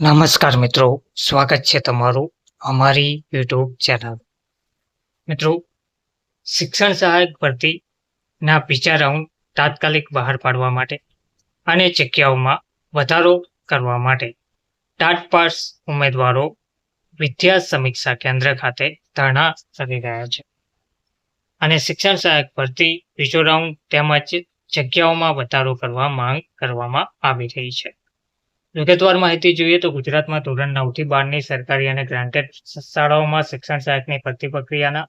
નમસ્કાર મિત્રો, સ્વાગત છે તમારું અમારી યુટ્યુબ ચેનલ. મિત્રો, શિક્ષણ સહાયક ભરતીના બીજા રાઉન્ડ તાત્કાલિક બહાર પાડવા માટે અને જગ્યાઓમાં વધારો કરવા માટે ટાટ પાસ ઉમેદવારો વિદ્યા સમીક્ષા કેન્દ્ર ખાતે ધરણા કરી રહ્યા છે. અને શિક્ષણ સહાયક ભરતી બીજો રાઉન્ડ તેમજ જગ્યાઓમાં વધારો કરવા માંગ કરવામાં આવી રહી છે. વિગતવાર માહિતી જોઈએ તો ગુજરાતમાં ધોરણ નવથી બારની સરકારી અને ગ્રાન્ટેડ શાળાઓમાં શિક્ષણ સહાયકની ભરતી પ્રક્રિયાના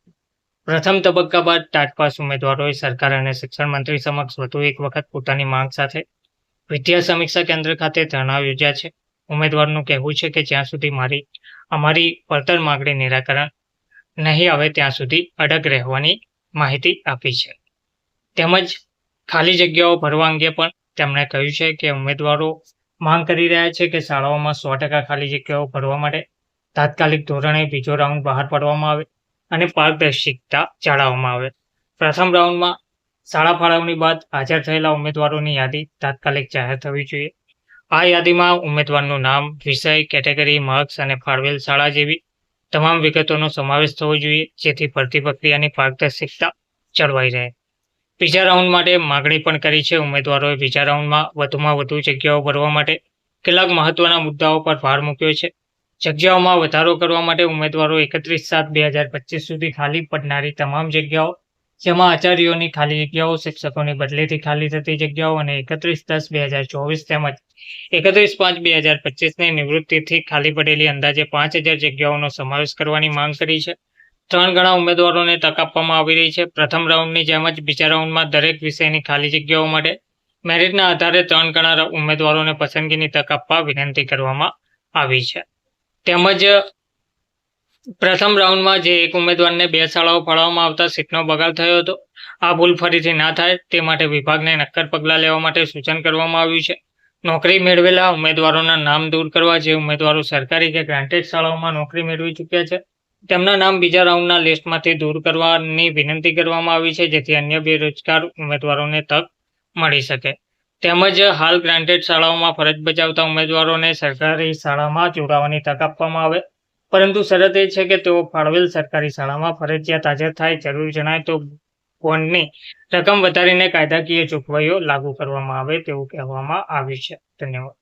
પ્રથમ તબક્કા બાદ ટાટપાસ ઉમેદવારોએ સરકાર અને શિક્ષણ મંત્રી સમક્ષ વધુ એક વખત પોતાની માંગ સાથે વિદ્યા સમીક્ષા કેન્દ્ર ખાતે ધરણા યોજ્યા છે. ઉમેદવારનું કહેવું છે કે જ્યાં સુધી મારી, અમારી પડતર માંગણી નિરાકરણ નહીં આવે ત્યાં સુધી અડગ રહેવાની માહિતી આપી છે. તેમજ ખાલી જગ્યાઓ ભરવા અંગે પણ તેમણે કહ્યું છે કે ઉમેદવારો માંગ કરી રહ્યા છે કે શાળાઓમાં સો ટકા ખાલી જગ્યાઓ ભરવા માટે તાત્કાલિક ધોરણે બીજો રાઉન્ડ બહાર પાડવામાં આવે અને પારદર્શિકતા જાળવવામાં આવે. પ્રથમ રાઉન્ડમાં શાળા ફાળવણી બાદ હાજર થયેલા ઉમેદવારોની યાદી તાત્કાલિક જાહેર થવી જોઈએ. આ યાદીમાં ઉમેદવારનું નામ, વિષય, કેટેગરી, માર્ક્સ અને ફાળવેલ શાળા જેવી તમામ વિગતોનો સમાવેશ થવો જોઈએ, જેથી ભરતી પ્રક્રિયાની પારદર્શિકતા જળવાઈ રહે. બીજા રાઉન્ડ માટે માગણી પણ કરી છે. ઉમેદવારોએ બીજા રાઉન્ડમાં વધુમાં વધુ જગ્યાઓ ભરવા માટે કેટલાક મહત્વના મુદ્દાઓ પર ભાર મૂક્યો છે. જગ્યાઓમાં વધારો કરવા માટે ઉમેદવારો એકત્રીસ સાત બે હજાર પચીસ સુધી ખાલી પડનારી તમામ જગ્યાઓ, જેમાં આચાર્યોની ખાલી જગ્યાઓ, શિક્ષકોની બદલીથી ખાલી થતી જગ્યાઓ અને એકત્રીસ દસ બે હજાર ચોવીસ તેમજ એકત્રીસ પાંચ બે હજાર પચીસની નિવૃત્તિથી ખાલી પડેલી અંદાજે પાંચ હજાર જગ્યાઓનો સમાવેશ કરવાની માંગ કરી છે. ત્રણ ગણા ઉમેદવારોને તક આપવામાં આવી રહી છે. પ્રથમ રાઉન્ડની જેમ જ બીજા રાઉન્ડમાં દરેક વિષયની ખાલી જગ્યાઓ માટે મેરિટના આધારે ત્રણ ગણા ઉમેદવારોને પસંદગીની તક આપવા વિનંતી કરવામાં આવી છે. તેમજ પ્રથમ રાઉન્ડમાં જે એક ઉમેદવારને બે શાળાઓ ફાળવવામાં આવતા સીટનો બગાડ થયો હતો. આ ભૂલ ફરીથી ના થાય તે માટે વિભાગને નક્કર પગલાં લેવા માટે સૂચન કરવામાં આવ્યું છે. નોકરી મેળવેલા ઉમેદવારોના નામ દૂર કરવા જે ઉમેદવારો સરકારી કે ગ્રાન્ટેડ શાળાઓમાં નોકરી મેળવી ચૂક્યા છે તેમના નામ બીજા રાઉન્ડના લિસ્ટમાંથી દૂર કરવાની વિનંતી કરવામાં આવી છે, જેથી અન્ય બેરોજગાર ઉમેદવારોને તક મળી શકે. તેમજ હાલ ગ્રાન્ટેડ શાળાઓમાં ફરજ બજાવતા ઉમેદવારોને સરકારી શાળામાં જોડાવાની તક આપવામાં આવે. પરંતુ શરત એ છે કે તેઓ ફાળવેલ સરકારી શાળામાં ફરજિયાત હાજર થાય, જરૂર જણાય તો બોન્ડની રકમ વધારીને કાયદાકીય જોગવાઈઓ લાગુ કરવામાં આવે તેવું કહેવામાં આવ્યું છે. ધન્યવાદ.